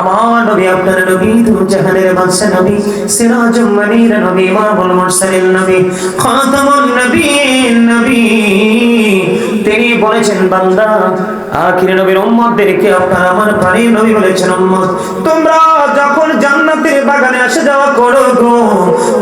আমার নবী, আপনার নবী দু জাহানের বাদশা নবী মনির নবী মাবুল মুরসালিন নবী খাতামুন নবীন নবী। তিনি বলেছেন, বান্দা, আখির নবীর উম্মতদেরকে আপনার আমার প্রাণীর নবী বলেছেন, উম্মত। তোমরা যখন জান্নাতের বাগানে আসে যাওয়া করো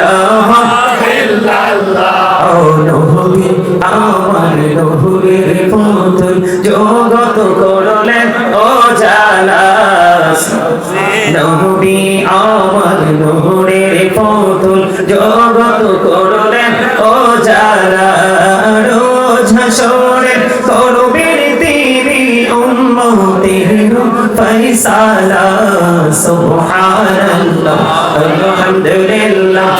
ইলাহা ইল্লাল্লাহ নবী আমার নবীর পুতুল জগত করলেন ও জালা নবী আমার নূরের পুতুল জগত করলেন ও জালা রোজ হাসরে করবেন তিনি উম্মতের ফয়সালা সুবহানাল্লাহ আলহামদুলিল্লাহ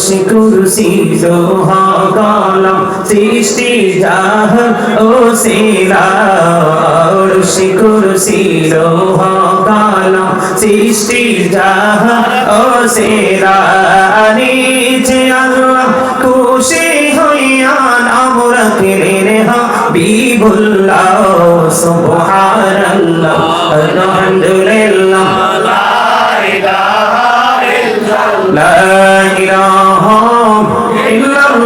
আরশ কুরসি লোহা কলম সৃষ্টি জাহান ওসিলা আরশ কুরসি লোহা কলম সৃষ্টি জাহান ওসিলা নিচে আল্লাহ খুশি হইয়া আমরা কেড়ে হা বিবুল্লাহ, সুবহানাল্লাহ, আলহামদুলিল্লাহ। لا